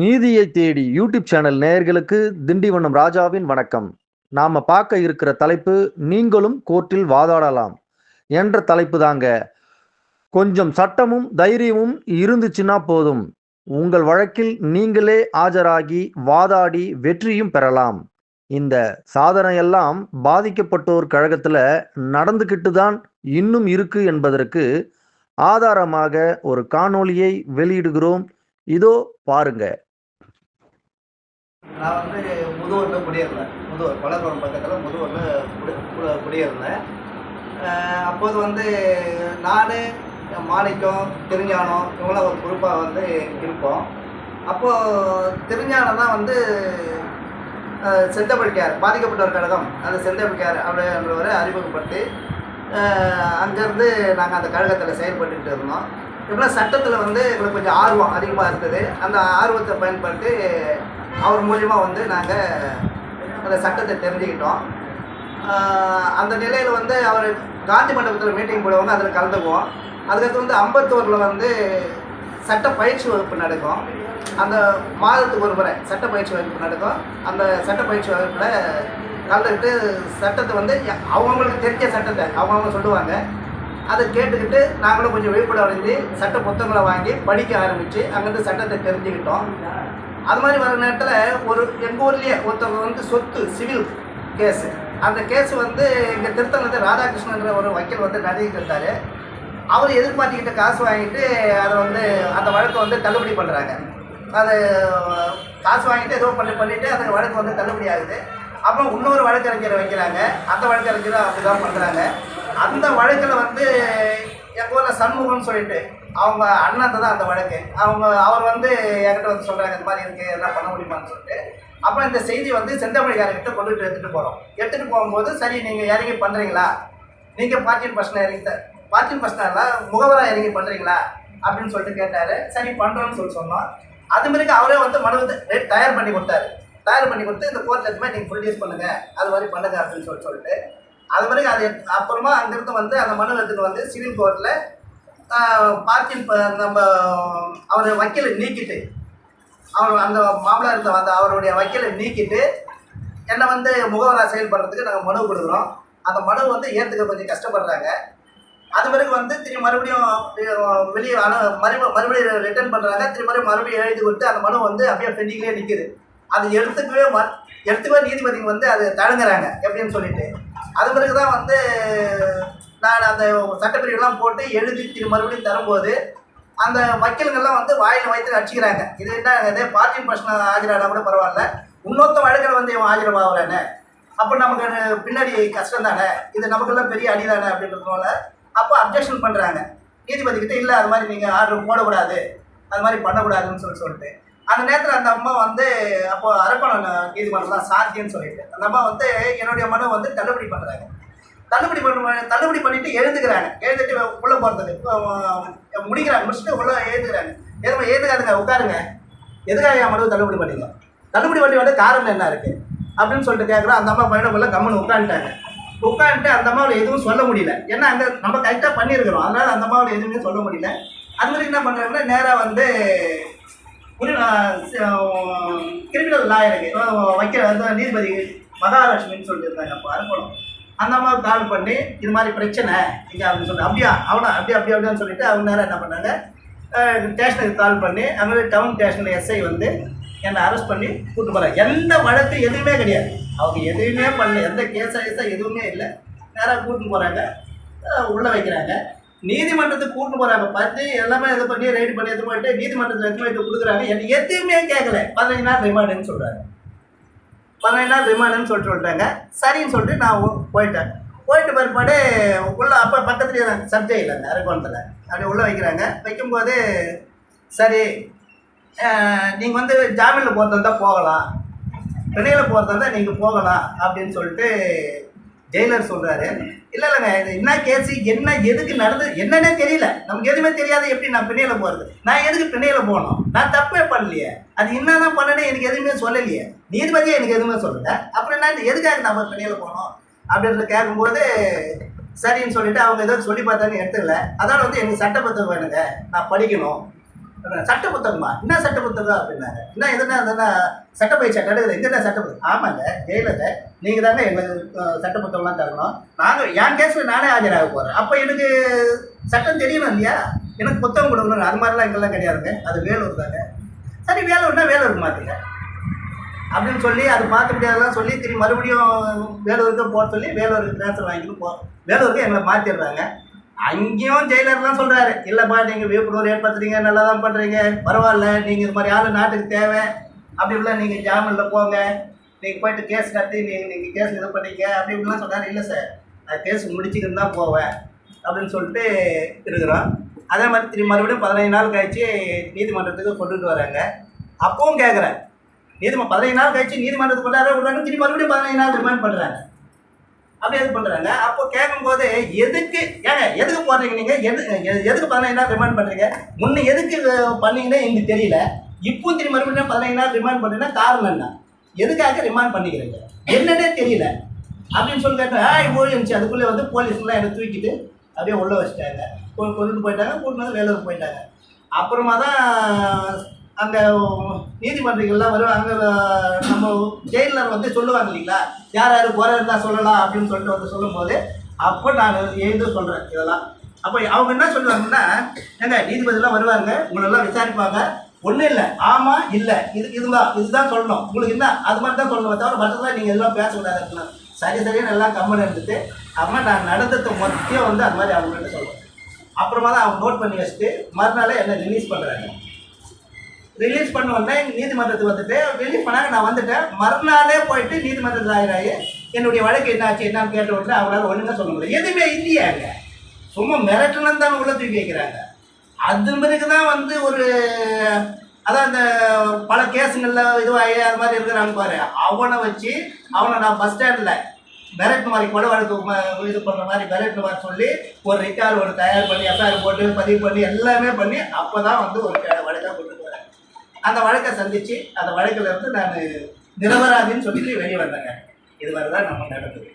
நீதியை தேடி YouTube channel நேயர்களுக்கு திண்டிவனம் ராஜாவின் வணக்கம். நாம பார்க்க இருக்கிற தலைப்பு நீங்களும் கோர்ட்டில் வாதாடலாம் என்ற தலைப்பு தாங்க. கொஞ்சம் சட்டமும் தைரியமும் இருந்துச்சுன்னா போதும். உங்கள் வழக்கில் நீங்களே ஆஜராகி வாதாடி வெற்றியும் பெறலாம். இந்த சாதனையெல்லாம் பாதிக்கப்பட்டோர் கழகத்துல நடந்துக்கிட்டு தான் இன்னும் இருக்கு என்பதற்கு ஆதாரமாக ஒரு காணொளியை வெளியிடுகிறோம். இதோ பாருங்க. நான் வந்து முதுவரில் குடியிருந்தேன். முதுவர் பழகுளம் பக்கத்தில் முதுவரில் குடி குடியிருந்தேன். அப்போது வந்து நான் மாணிக்கம் திருஞானம் இவங்களாம் ஒரு குரூப்பாக வந்து இருப்போம். அப்போது திருஞானம் தான் வந்து அஹ், செந்தமிழ்கார் பாதிக்கப்பட்டவர் கழகம். அந்த செந்தமிழ்கார் அப்படின்றவரை அறிமுகப்படுத்தி அங்கேருந்து நாங்கள் அந்த கழகத்தில் செயல்பட்டுக்கிட்டு இருந்தோம். இப்போலாம் சட்டத்தில் வந்து எங்களுக்கு கொஞ்சம் ஆர்வம் அதிகமாக இருந்தது அந்த ஆர்வத்தை பயன்படுத்தி அவர் மூலிமா வந்து நாங்கள் அந்த சட்டத்தை தெரிஞ்சுக்கிட்டோம். அந்த நிலையில் வந்து அவர் காந்தி மண்டபத்தில் மீட்டிங் போடுவாங்க அதில் கலந்துக்குவோம். அதுக்கடுத்து வந்து அம்பத்தூரில் வந்து சட்ட பயிற்சி வகுப்பு நடக்கும். அந்த மாதத்துக்கு ஒரு முறை சட்ட பயிற்சி வகுப்பு நடக்கும். அந்த சட்ட பயிற்சி வகுப்பில் கலந்துக்கிட்டு சட்டத்தை வந்து அவங்கவுங்களுக்கு தெரிஞ்ச சட்டத்தை அவங்கவுங்க சொல்லுவாங்க. அதை கேட்டுக்கிட்டு நாங்களும் கொஞ்சம் விழிப்புணர்வு சட்ட புத்தகங்களை வாங்கி படிக்க ஆரம்பித்து அங்கேருந்து சட்டத்தை தெரிஞ்சுக்கிட்டோம். அது மாதிரி வர நேரத்தில் ஒரு எங்கள் ஊர்லேயே ஒருத்தவங்க வந்து சொத்து சிவில் கேஸு. அந்த கேஸ் வந்து இங்கே வந்து ராதாகிருஷ்ணன்ற ஒரு வக்கீல் வந்து நடத்திட்டு இருந்தார். அவர் எதிர்பார்த்துக்கிட்ட காசு வாங்கிட்டு அதை வந்து அந்த வழக்கை வந்து தள்ளுபடி பண்ணுறாங்க அது காசு வாங்கிட்டு ஏதோ பண்ணி பண்ணிவிட்டு அந்த வழக்கு வந்து தள்ளுபடி ஆகுது. அப்புறம் இன்னொரு வழக்கறிஞரை வைக்கிறாங்க. அந்த வழக்கறிஞரை அப்படி தான் பண்ணுறாங்க அந்த வழக்கில் வந்து எங்கள் ஊரில் சண்முகம்னு சொல்லிட்டு அவங்க அண்ணன் தான் அந்த வழக்கு. அவங்க அவர் வந்து என்கிட்ட வந்து சொல்கிறாங்க இந்த மாதிரி இருக்குது எல்லாம் பண்ண முடியுமான்னு சொல்லிட்டு. அப்புறம் இந்த செய்தி வந்து செந்தமிழ்காரர்கிட்ட கொண்டுட்டு எடுத்துகிட்டு போகிறோம் எடுத்துகிட்டு போகும்போது சரி நீங்கள் இறங்கி பண்ணுறீங்களா நீங்கள் பார்ட்டின் பர்சனாக இறங்கி த பார்ட்டின் பர்சனால முகவராக இறங்கி பண்ணுறீங்களா அப்படின்னு சொல்லிட்டு கேட்டார். சரி பண்ணுறோன்னு சொல்லி சொன்னோம். அது மாதிரி அவரே வந்து மனு வந்து தயார் பண்ணி கொடுத்தாரு. தயார் பண்ணி கொடுத்து இந்த கோர்ட் எடுத்துமே நீங்கள் ப்ரொடியூஸ் பண்ணுங்கள் அது மாதிரி பண்ணுங்க அப்படின்னு சொல்லி சொல்லிட்டு. அது மாதிரி அது அப்புறமா அங்கேருந்து வந்து அந்த மனு எடுத்துகிட்டு வந்து சிவில் கோர்ட்டில் பார்க்கிங் நம்ம அவர் வக்கீலை நீக்கிட்டு அவர் அந்த மாமலா இருந்த அந்த அவருடைய வக்கீலை நீக்கிட்டு என்னை வந்து முகவராக செயல்படுறதுக்கு நாங்கள் மனு கொடுக்குறோம். அந்த மனு வந்து ஏற்றுக்க கொஞ்சம் கஷ்டப்படுறாங்க. அது பிறகு வந்து திரும்பி மறுபடியும் வெளியே அனு மறுப மறுபடியும் ரிட்டர்ன் பண்ணுறாங்க திரும்ப மறுபடியும் மறுபடியும் எழுதி கொடுத்து அந்த மனு வந்து அப்படியே பெண்டிங்லேயே நிற்கிது அது எடுத்துக்கவே ம எடுத்துக்கவே நீதிபதிங்க வந்து அது தழுங்குறாங்க எப்படின்னு சொல்லிட்டு. அது பிறகு தான் வந்து நான் அந்த சட்டப்பிரிவுலாம் போட்டு எழுதி திரு மறுபடியும் தரும்போது அந்த வக்கீல்கள்லாம் வந்து வாயில் வயிற்று அடிச்சுக்கிறாங்க. இது என்ன இதே? பார்ட்டி பர்சனல் ஆஜரானா கூட பரவாயில்ல. இன்னொருத்த வழக்கில் வந்து இவன் ஆஜரவாகிறானே அப்போ நமக்கு பின்னாடி கஷ்டம் தானே? இது நமக்கெல்லாம் பெரிய அடி தானே அப்படின்றதுனால அப்போ அப்ஜெக்ஷன் பண்ணுறாங்க நீதிபதி கிட்ட இல்லை அது மாதிரி நீங்கள் ஆர்டர் போடக்கூடாது. அது மாதிரி பண்ணக்கூடாதுன்னு சொல்லி சொல்லிட்டு. அந்த நேரத்தில் அந்த அம்மா வந்து அப்போ அரப்பணம் நீதிமன்றம் தான் சாத்தியன்னு சொல்லிட்டு அந்த அம்மா வந்து என்னுடைய மனு வந்து தள்ளுபடி பண்ணுறாங்க தள்ளுபடி பண்ண தள்ளுபடி பண்ணிட்டு எழுந்துக்கிறாங்க. எழுந்துட்டு உள்ள போகிறதுக்கு முடிக்கிறாங்க முடிச்சுட்டு உள்ள எழுதுக்கிறாங்க எதுவும் ஏதுக்காதுங்க உட்காருங்க. எதுக்காக என் மனு தள்ளுபடி பண்ணிங்க தள்ளுபடி பண்ணி வந்து காரணம் என்ன இருக்கு? அப்படின்னு சொல்லிட்டு கேட்குறோம் அந்த அம்மா பையனுக்குள்ள கம்மன் உட்காந்துட்டாங்க. உட்காந்துட்டு அந்த அம்மாவில் எதுவும் சொல்ல முடியல. ஏன்னா அங்கே நம்ம கரெக்டாக பண்ணியிருக்கிறோம். அதனால அந்த அம்மாவில் எதுவுமே சொல்ல முடியல. அது மாதிரி என்ன பண்ணுறாங்கன்னா நேராக வந்து கிரிமினல் லாயருக்கு வைக்கிற அந்த நீதிபதி மகாலட்சுமின்னு சொல்லியிருந்தாங்க அப்போ அனுப்பணும் அந்த அம்மாவுக்கு கால் பண்ணி இது மாதிரி பிரச்சனை. இங்கே அப்படின்னு சொல்லிட்டு அப்படியா? அவனா? அப்படியே அப்படி அப்படியான்னு சொல்லிட்டு அவங்க நேரம் என்ன பண்ணாங்க? ஸ்டேஷனுக்கு கால் பண்ணி அங்கே டவுன் ஸ்டேஷனில் எஸ்ஐ வந்து என்னை அரெஸ்ட் பண்ணி கூட்டு போகிறாங்க எந்த வழக்கு எதுவுமே கிடையாது. அவங்க எதுவுமே பண்ணல. எந்த கேஸாக கேஸாக எதுவுமே இல்லை. நேராக கூட்டின்னு போகிறாங்க உள்ளே வைக்கிறாங்க. நீதிமன்றத்துக்கு கூட்டின்னு போகிறாங்க பார்த்து எல்லாமே இது பண்ணி ரைடு பண்ணி எடுத்து போயிட்டு நீதிமன்றத்தில் எடுத்து கொடுக்குறாங்க. எனக்கு எதுவுமே கேட்கல பதினஞ்சு நாள் ரிமாண்டுன்னு சொல்கிறாங்க பதினஞ்சு நாள் ரிமாண்டுன்னு சொல்லிட்டு சொல்லிட்டாங்க சரின்னு சொல்லிட்டு நான் போயிட்டேன். போயிட்டு பிற்பாடு உள்ளே அப்போ பக்கத்துலேயே தான் சப்ஜெக்ட் இல்லை அரக்கோணத்தில். அப்படி உள்ளே வைக்கிறாங்க. வைக்கும்போது சரி நீங்கள் வந்து ஜாமீனில் போகிறதா இருந்தால் போகலாம். வெளியில் போகிறதா இருந்தால் நீங்கள் போகலாம் அப்படின்னு சொல்லிட்டு ஜெயிலர் சொல்கிறாரு இல்லை இல்லைங்க இது என்ன கேஸு என்ன எதுக்கு நடந்தது என்னன்னே தெரியல. நமக்கு எதுவுமே தெரியாது எப்படி நான் பிணையில் போகிறது நான் எதுக்கு பிணையில் போகணும்? நான் தப்பே பண்ணலையே. அது என்ன தான் பண்ணனே எனக்கு எதுவுமே சொல்லலையே. நீதிபதியே எனக்கு எதுவுமே சொல்லலை. அப்புறம் என்ன எதுக்காக நம்ம பிணையில் போகணும்? அப்படின்னு கேட்கும்போது சரின்னு சொல்லிட்டு அவங்க ஏதோ சொல்லி பார்த்தாங்க எடுத்துக்கல. அதனால் வந்து எனக்கு சட்ட புத்தகம் வேணுங்க. நான் படிக்கணும். சட்ட புத்தகமா என்ன சட்ட புத்தகம் அப்படின்னாங்க என்ன எதுனா எதுனா சட்ட பயிற்சி கடையில் எங்கே சட்ட புத்தகம் ஆமாங்க ஜெயிலில் நீங்கள் தாங்க எங்களுக்கு சட்ட புத்தகம்லாம் தரணும். நாங்கள் என் கேஸில் நானே ஆஜராக போகிறேன் அப்போ எனக்கு சட்டம் தெரியணும் இல்லையா? எனக்கு புத்தகம் கொடுக்கணும் அது மாதிரிலாம் எங்கெல்லாம் கிடையாதுங்க. அது வேலூர் தாங்க. சரி வேலூர்னா வேலூர் மாற்றுங்க அப்படின்னு சொல்லி அது மாற்ற முடியாதெல்லாம் சொல்லி திரும்பி மறுபடியும் வேலூருக்கு போக சொல்லி வேலூருக்கு ட்ரான்ஸ்ஃபர் வாங்கிட்டு போ வேலூருக்கு எங்களை மாற்றிடுறாங்க அங்கேயும் ஜெயிலர்லாம் சொல்கிறாரு இல்லைப்பா நீங்கள் விழுப்புணர்வு ஏற்படுத்துறீங்க நல்லா தான் பண்ணுறீங்க பரவாயில்ல நீங்கள் இது மாதிரி ஆள் நாட்டுக்கு தேவை. அப்படி இப்படிலாம் நீங்கள் ஜாமீனில் போங்க. நீங்கள் போயிட்டு கேஸ் நடத்தி நீங்கள் நீங்கள் கேஸ் இது பண்ணீங்க அப்படி இப்படிலாம் சொன்னார். இல்லை சார் நான் கேஸ் முடிச்சுக்கிட்டு தான் போவேன். அப்படின்னு சொல்லிட்டு இருக்கிறோம். அதே மாதிரி திரும்பி மறுபடியும் பதினைந்து நாள் கழிச்சு நீதிமன்றத்துக்கு கொண்டுட்டு வராங்க. அப்பவும் கேட்குறேன் நீதிம பதினைந்து நாள் கழிச்சு நீதிமன்றத்துக்கு கொண்டாட விடுறாங்க திரும்பி மறுபடியும் பதினைந்து நாள் ரிமாண்ட் பண்ணுறாங்க அப்படி எது பண்ணுறாங்க அப்போ கேட்கும்போது எதுக்கு ஏங்க எதுக்கு போடுறீங்க நீங்கள் எது எது- எதுக்கு பதினைந்து ரிமாண்ட் பண்ணுறீங்க முன்ன எதுக்கு பண்ணீங்கன்னா எங்களுக்கு தெரியல. இப்போ திரும்பி மறுபடியும் பதினைந்து நாள் ரிமாண்ட் பண்ணுறீங்கன்னா காரணம் என்ன? எதுக்காக ரிமாண்ட் பண்ணிக்கிறீங்க? என்னன்னே தெரியல. அப்படின்னு சொல்லி கேட்டேன் ஆய் ஓடிச்சு அதுக்குள்ளே வந்து போலீஸ்லாம் என்னை தூக்கிட்டு அப்படியே உள்ள வச்சுட்டாங்க. கொண்டுட்டு போயிட்டாங்க கூட்டு வந்து வேலூர் போயிட்டாங்க. அப்புறமா தான் அங்கே நீதிமன்றங்கள்லாம் வருவாங்க நம்ம ஜெயிலர் வந்து சொல்லுவாங்க இல்லைங்களா? யார் யார் குறை இருந்தால் சொல்லலாம் அப்படின்னு சொல்லிட்டு வந்து சொல்லும்போது அப்போ நான் எழுந்து சொல்கிறேன் இதெல்லாம். அப்போ அவங்க என்ன சொல்லுவாங்கன்னா ஏங்க நீதிபதிலாம் வருவாங்க உங்களெல்லாம் விசாரிப்பாங்க. ஒன்றும் இல்லை. ஆமாம் இல்லை. இது இதுதான் இதுதான் சொல்லணும். உங்களுக்கு என்ன அது மாதிரி தான் சொல்லணும் தவிர மற்றதெல்லாம் நீங்கள் எல்லாம் பேசக்கூடாது அப்படின்னா. சரி சரின்னு எல்லாம் கம்மன் எடுத்துட்டு அப்புறமா நான் நடந்ததை மொத்தம் வந்து அது மாதிரி அவங்கள்ட்ட சொல்லுவேன். அப்புறமா தான் அவங்க நோட் பண்ணி வச்சுட்டு மறுநாளே என்ன ரிலீஸ் பண்ணுறாங்க ரிலீஸ் பண்ண உடனே நீதிமன்றத்துக்கு வந்துட்டு ரிலீஸ் பண்ணாங்க. நான் வந்துட்டேன். மறுநாளே போயிட்டு நீதிமன்றத்தில் ஆகிறாயி என்னுடைய வழக்கு என்னாச்சு என்னன்னு கேட்ட உடனே அவங்களால ஒழுங்கா சொல்ல முடியல. எதுவுமே இல்லையாங்க சும்மா மிரட்டணும் தான் உள்ள தூக்கி வைக்கிறாங்க. அது பிறகு தான் வந்து ஒரு அதான் இந்த பல கேஸுங்களில் இதுவாகி அது மாதிரி இருக்கிறாங்க பாரு. அவனை வச்சு அவனை நான் பஸ் ஸ்டாண்டில் மிரட்டு மாதிரி கொலை வழக்கு இது பண்ணுற மாதிரி மிரட்டு மாதிரி சொல்லி ஒரு ரெக்கார்டு ஒரு தயார் பண்ணி எஃப்ஐஆர் போட்டு பதிவு பண்ணி எல்லாமே பண்ணி அப்போ தான் வந்து ஒரு அந்த வழக்கை சந்திச்சு அந்த வழக்கில் இருந்து நான் நிரபராதின்னு சொல்லிட்டு வெளியே வந்தேங்க. இது மாதிரி தான் நம்ம நடந்தது